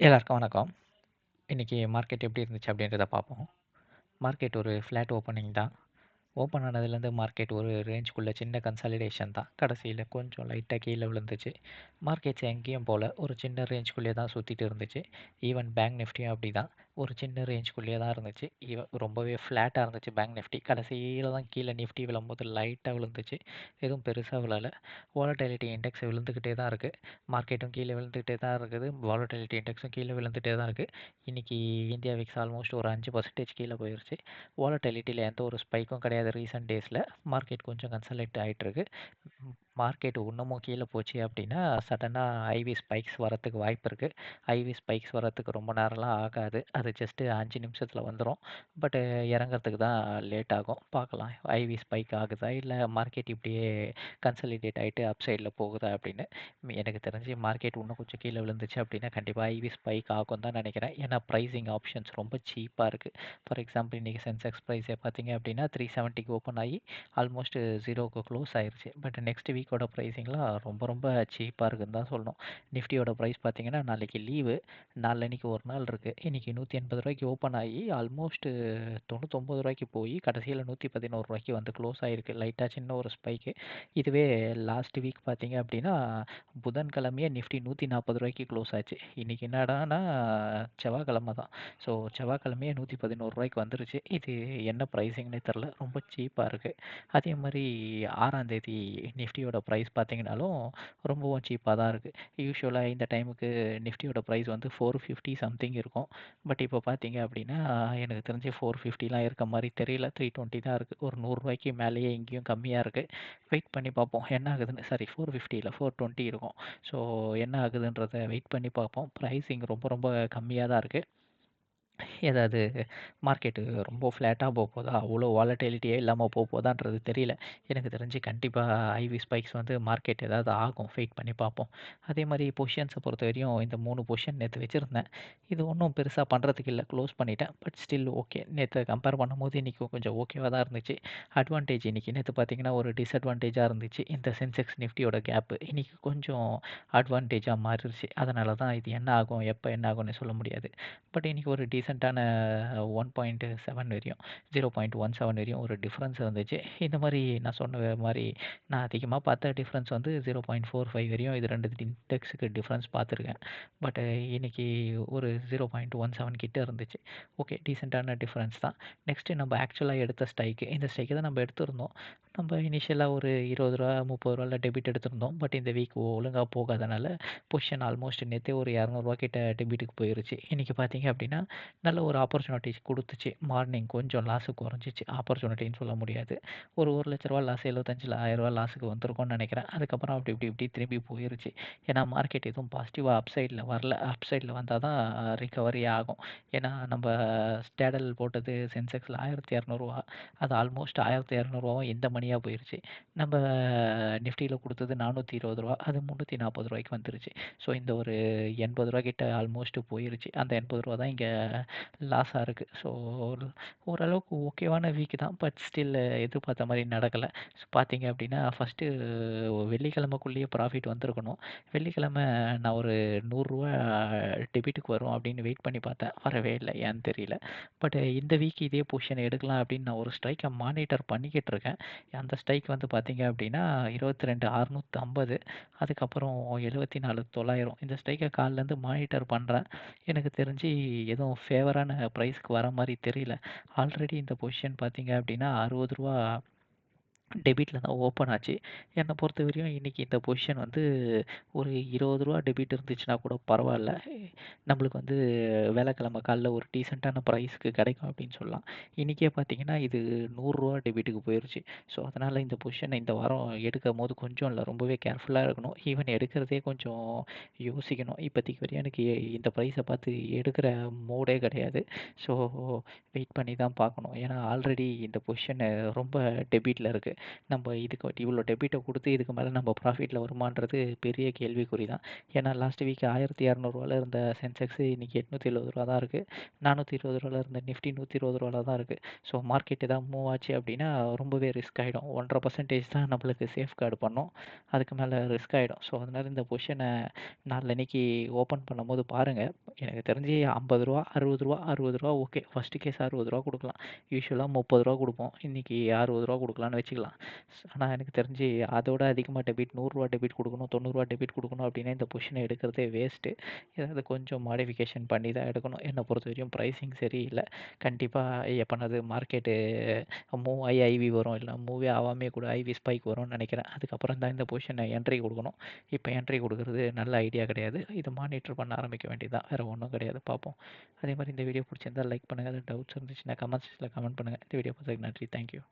எல்லாருக்கும் வணக்கம். இன்றைக்கி மார்க்கெட் எப்படி இருந்துச்சு அப்படின்றத பார்ப்போம். மார்க்கெட் ஒரு ஃப்ளாட் ஓப்பனிங் தான். ஓப்பன் ஆனதுலேருந்து மார்க்கெட் ஒரு ரேஞ்சுக்குள்ளே சின்ன கன்சாலிடேஷன் தான். கடைசியில் கொஞ்சம் லைட்டாக கீழே விழுந்துச்சு. மார்க்கெட்ஸ் எங்கேயும் போல் ஒரு சின்ன ரேஞ்சுக்குள்ளேயே தான் சுற்றிட்டு இருந்துச்சு. ஈவன் பேங்க் நிஃப்டியும் அப்படிதான். ஒரு சின்ன ரேஞ்சுக்குள்ளேயே தான் இருந்துச்சு. ஈவன் ரொம்பவே ஃப்ளாட்டாக இருந்துச்சு பேங்க் நிஃப்டி. கடைசியில் தான் கீழே நிஃப்டி விழும்போது லைட்டாக விழுந்துச்சு. எதுவும் பெருசாக விழல. வாலட்டிலிட்டி இண்டெக்ஸ் விழுந்துக்கிட்டே தான் இருக்குது மார்க்கெட்டும் கீழே விழுந்துக்கிட்டே தான் இருக்குது. வாலட்டிலிட்டி இண்டெக்ஸும் கீழே விழுந்துகிட்டே தான் இருக்குது இன்றைக்கி இந்தியா விக்ஸ் ஆல்மோஸ்ட் ஒரு 5% கீழ போயிருச்சு. வாலட்டிலிட்டில எந்த ஒரு ஸ்பைக்கும் கிடையாது ரீசென்ட் டேஸில் மார்க்கெட் கொஞ்சம் கன்சல்ட் ஆகிட்டுருக்கு மார்க்கெட் இன்னமும் கீழே போச்சு அப்படின்னா, சடனாக ஐவி ஸ்பைக்ஸ் வரத்துக்கு வாய்ப்பு இருக்குது ஐவி ஸ்பைக்ஸ் வரத்துக்கு ரொம்ப நேரம்லாம் ஆகாது. அது ஜஸ்ட்டு அஞ்சு நிமிஷத்தில் வந்துடும் பட்டு இறங்குறதுக்கு தான் லேட் ஆகும். பார்க்கலாம். ஐவி ஸ்பைக் ஆகுதா? இல்லை மார்க்கெட் இப்படியே கன்சலிடேட் ஆயிட்டு அப் சைடில் போகுதா அப்படின்னு. எனக்கு தெரிஞ்சு மார்க்கெட் இன்னும் கொஞ்சம் கீழே விழுந்துச்சு அப்படின்னா, கண்டிப்பாக ஐவி ஸ்பைக் ஆகும் தான் நினைக்கிறேன். ஏன்னா ப்ரைஸிங் ஆப்ஷன்ஸ் ரொம்ப சீப்பாக இருக்குது ஃபார் எக்ஸாம்பிள் இன்னைக்கு சென்செக்ஸ் ப்ரைஸே பார்த்தீங்க அப்படின்னா, 370க்கு ஓப்பன் ஆகி ஆல்மோஸ்ட் ஜீரோக்கு க்ளோஸ் ஆயிடுச்சு பட் நெக்ஸ்ட் வீக் வீக்கோட ப்ரைஸிங்லாம் ரொம்ப ரொம்ப சீப்பாக இருக்குன்னு தான் சொல்லணும். நிஃப்டியோட ப்ரைஸ் பார்த்தீங்கன்னா, நாளைக்கு லீவு. நாளன்னைக்கு ஒரு நாள் இருக்குது இன்றைக்கி நூற்றி எண்பது ரூபாய்க்கு ஓப்பன் ஆகி ஆல்மோஸ்ட் தொண்ணூத்தொம்பது ரூபாய்க்கு போய் கடைசியில் நூற்றி பதினோரு ரூபாய்க்கு வந்து க்ளோஸ் ஆகிருக்கு லைட்டாக சின்ன ஒரு ஸ்பைக்கு. இதுவே லாஸ்ட் வீக் பார்த்தீங்க அப்படின்னா, புதன்கிழமையே நிஃப்டி நூற்றி நாற்பது ரூபாய்க்கு க்ளோஸ் ஆச்சு. இன்றைக்கி என்னடான்னா செவ்வாய்க்கிழமை தான். ஸோ செவ்வாய்க்கிழமையே நூற்றி பதினோரு ரூபாய்க்கு வந்துருச்சு. இது என்ன ப்ரைஸிங்னே தெரில ரொம்ப சீப்பாக இருக்குது அதே மாரி 6ஆம் தேதி நிஃப்டியோட ப்ரைஸ் பார்த்தீங்கனாலும், ரொம்பவும் சீப்பாக தான் இருக்குது யூஸ்வலாக இந்த டைமுக்கு நிஃப்டியோட ப்ரைஸ் வந்து 450 சம்திங் இருக்கும். பட் இப்போ பார்த்தீங்க அப்படின்னா, எனக்கு தெரிஞ்சு 450லாம் இருக்க மாதிரி தெரியல. 320 தான் இருக்குது ஒரு நூறுரூவாய்க்கு மேலேயே எங்கேயும் கம்மியாக இருக்குது வெயிட் பண்ணி பார்ப்போம். என்ன ஆகுதுன்னு. சாரி 450 இல்ல 420 இருக்கும். ஸோ என்ன ஆகுதுன்றதை வெயிட் பண்ணி பார்ப்போம். ப்ரைஸிங் ரொம்ப ரொம்ப கம்மியாக தான் இருக்குது ஏதாவது மார்க்கெட்டு ரொம்ப ஃப்ளாட்டாக போக போதா அவ்வளோ வாலட்டிலிட்டியே போக போகதான்றது தெரியல. எனக்கு தெரிஞ்சு கண்டிப்பாக ஐவி ஸ்பைக்ஸ் வந்து மார்க்கெட் ஏதாவது ஆகும். வெயிட் பண்ணி பார்ப்போம். அதே மாதிரி பொசிஷன்ஸை பொறுத்த பொறுத்தவரையும் இந்த மூணு பொசிஷன் நேற்று வச்சுருந்தேன் இது ஒன்றும் பெருசாக பண்ணுறதுக்கு இல்லை க்ளோஸ் பண்ணிட்டேன். But still okay. நேற்று கம்பேர் பண்ணும்போது இன்னைக்கு கொஞ்சம் ஓகேவா தான் இருந்துச்சு. அட்வான்டேஜ் இன்றைக்கி நேற்று பார்த்தீங்கன்னா, ஒரு டிஸ்அட்வான்டேஜாக இருந்துச்சு. இந்த சென்செக்ஸ் நிஃப்டியோட கேப்பு இன்னைக்கு கொஞ்சம் அட்வான்டேஜாக மாறிடுச்சு அதனால தான் இது என்ன ஆகும்? எப்போ என்ன ஆகும்னு சொல்ல முடியாது. பட் இன்றைக்கி ஒரு ரீசெண்டான ஒன் பாயிண்ட் செவன் வரையும் 0.17 வரையும் ஒரு டிஃப்ரென்ஸ் இருந்துச்சு. இந்த மாதிரி நான் சொன்ன மாதிரி நான் அதிகமாக பார்த்த டிஃப்ரென்ஸ் வந்து 0.45 வரையும் இது ரெண்டு இண்டெக்ஸுக்கு டிஃப்ரென்ஸ் பார்த்துருக்கேன். பட் இன்றைக்கி ஒரு 0.17 கிட்ட இருந்துச்சு. ஓகே டீசெண்டான டிஃப்ரென்ஸ் தான். நெக்ஸ்ட்டு நம்ம ஆக்சுவலாக எடுத்த ஸ்ட்ரைக்கு இந்த ஸ்ட்ரைக்கு தான் நம்ம எடுத்திருந்தோம். நம்ம இனிஷியலாக ஒரு ரூ. 20 ரூ. 30ல டெபிட் எடுத்திருந்தோம். பட் இந்த வீக் ஒழுங்காக போகாதனால பொசிஷன் ஆல்மோஸ்ட் நேற்று ஒரு இரநூறுவா கிட்ட டெபிட்டுக்கு போயிருச்சு. இன்றைக்கி பார்த்தீங்க அப்படின்னா, நல்ல ஒரு ஆப்பர்ச்சுனிட்டிஸ் கொடுத்துச்சு மார்னிங் கொஞ்சம் லாஸு குறைஞ்சிச்சு. ஆப்பர்ச்சுனிட்டின்னு சொல்ல முடியாது. ஒரு லட்ச ரூபா லாஸ் 75 1000 லாஸுக்கு வந்திருக்கும்னு நினைக்கிறேன். அதுக்கப்புறம் அப்படி இப்படி இப்படி திரும்பி போயிருச்சு. ஏன்னா மார்க்கெட் எதுவும் பாசிட்டிவாக அப் வரல. அப்சைடில் வந்தால் தான் ரிகவரி ஆகும். ஏன்னா நம்ம ஸ்டேடல் போட்டது சென்செக்ஸில் ஆயிரத்தி இரநூறுவா அது ஆல்மோஸ்ட் ரூ. 1,200வும் இந்த மணியாக போயிருச்சு. நம்ம நிஃப்டியில் கொடுத்தது நானூற்றி இருபது ரூபா அது ரூ. 340க்கு வந்துருச்சு. ஸோ இந்த ஒரு எண்பது ரூபா கிட்ட ஆல்மோஸ்ட் போயிருச்சு. அந்த எண்பது ரூபா தான் இங்கே லாஸாக இருக்குது ஸோ ஓரளவுக்கு ஓகேவான வீக் தான். பட் ஸ்டில் எதிர்பார்த்த மாதிரி நடக்கலை ஸோ பார்த்தீங்க அப்படின்னா, ஃபர்ஸ்ட்டு வெள்ளிக்கிழமைக்குள்ளேயே ப்ராஃபிட் வந்திருக்கணும். வெள்ளிக்கிழமை நான் ஒரு நூறுரூவா டெபிட்டுக்கு வரும் அப்படின்னு வெயிட் பண்ணி பார்த்தேன். வரவே இல்லை ஏன்னு தெரியல. பட் இந்த வீக் இதே பொசிஷன் எடுக்கலாம் அப்படின்னு நான் ஒரு ஸ்ட்ரைக்கை மானிட்டர் பண்ணிக்கிட்டு இருக்கேன். அந்த ஸ்ட்ரைக் வந்து பார்த்தீங்க அப்படின்னா, 22,650 அதுக்கப்புறம் 74,900 இந்த ஸ்ட்ரைக்கை காலிலேருந்து மானிட்டர் பண்ணுறேன் எனக்கு தெரிஞ்சு எதுவும் ஃபேவரான பிரைஸ்க்கு வர மாதிரி தெரியல. ஆல்ரெடி இந்த பொசிஷன் பார்த்தீங்க அப்படின்னா, ரூ. 60 டெபிட்ல தான் ஓப்பன் ஆச்சு. என்ன பொறுத்தவரையும் இன்னைக்கு இந்த பொசிஷன் வந்து ஒரு இருபது ரூபா டெபிட் இருந்துச்சுன்னா கூட பரவாயில்ல நம்மளுக்கு வந்து வேலைக்கிழமை காலைல ஒரு டீசெண்டான ப்ரைஸுக்கு கிடைக்கும் அப்படின்னு சொல்லலாம். இன்றைக்கே பார்த்தீங்கன்னா, இது நூறுரூவா டெபிட்டுக்கு போயிடுச்சு ஸோ அதனால் இந்த பொசிஷனை இந்த வாரம் எடுக்கும்போது கொஞ்சம் இல்லை ரொம்பவே கேர்ஃபுல்லாக இருக்கணும். ஈவன் எடுக்கிறதே கொஞ்சம் யோசிக்கணும். இப்போதைக்கு வரையும் எனக்கு இந்த ப்ரைஸை பார்த்து எடுக்கிற மூடே கிடையாது. ஸோ வெயிட் பண்ணி தான் பார்க்கணும். ஏன்னா ஆல்ரெடி இந்த பொசிஷன் ரொம்ப டெபிட்டில் இருக்குது நம்ம இதுக்கு இவ்வளோ டெபிட்டை கொடுத்து இதுக்கு மேலே நம்ம ப்ராஃபிட்டில் வருமான்றது பெரிய கேள்விக்குறி தான். ஏன்னா லாஸ்ட் வீக் ஆயிரத்தி இரநூறுவால இருந்த சென்செக்ஸ் இன்றைக்கி எட்நூற்றி எழுபது ரூபா தான் இருக்குது நானூற்றி இருபது ரூபால இருந்த நிஃப்டி நூற்றி இருபது ரூபாவில் தான் இருக்குது ஸோ மார்க்கெட் ஏதாவது மூவ் ஆச்சு அப்படின்னா ரொம்பவே ரிஸ்க் ஆகிடும் ஒன்றரை பர்சன்டேஜ் தான் நம்மளுக்கு சேஃப் கார்டு பண்ணோம். அதுக்கு மேலே ரிஸ்க் ஆகிடும் ஸோ அதனால் இந்த பொசிஷனை நாளன்னைக்கு ஓப்பன் பண்ணும்போது பாருங்கள் எனக்கு தெரிஞ்சு ஐம்பது ரூபா அறுபது ரூபா அறுபது ரூபா ஓகே ஃபஸ்ட்டு கேஸ் அறுபது ரூபா கொடுக்கலாம். யூஸ்வலாக முப்பது ரூபா கொடுப்போம். இன்றைக்கி அறுபது ரூபா கொடுக்கலான்னு வச்சுக்கலாம். ஆனால் எனக்கு தெரிஞ்சு அதோட அதிகமாக டெபிட் நூறுரூவா டெபிட் கொடுக்கணும் தொண்ணூறுரூவா டெபிட் கொடுக்கணும் அப்படின்னா இந்த பொசிஷனை எடுக்கிறதே வேஸ்ட்டு ஏதாவது கொஞ்சம் மாடிஃபிகேஷன் பண்ணி தான் எடுக்கணும். என்னை பொறுத்த வரையும் ப்ரைஸிங் சரியில்லை கண்டிப்பாக எப்போனாது மார்க்கெட்டு மூவ் ஐ ஐவி வரும் இல்லை மூவே ஆகாமே கூட ஐவி ஸ்பைக் வரும்னு நினைக்கிறேன். அதுக்கப்புறம் தான் இந்த பொசிஷனை என்ட்ரி கொடுக்கணும். இப்போ என்ட்ரி கொடுக்குறது நல்ல ஐடியா கிடையாது. இதை மானிட்டர் பண்ண ஆரம்பிக்க வேண்டியதான் வேறு ஒன்றும் கிடையாது. பார்ப்போம். அதே மாதிரி இந்த வீடியோ பிடிச்சிருந்தா லைக் பண்ணுங்கள் அது டவுட்ஸ் இருந்துச்சுன்னா கமெண்ட்ஸில் கமெண்ட் பண்ணுங்கள் இந்த வீடியோ பார்த்ததுக்கு நன்றி. தேங்க்யூ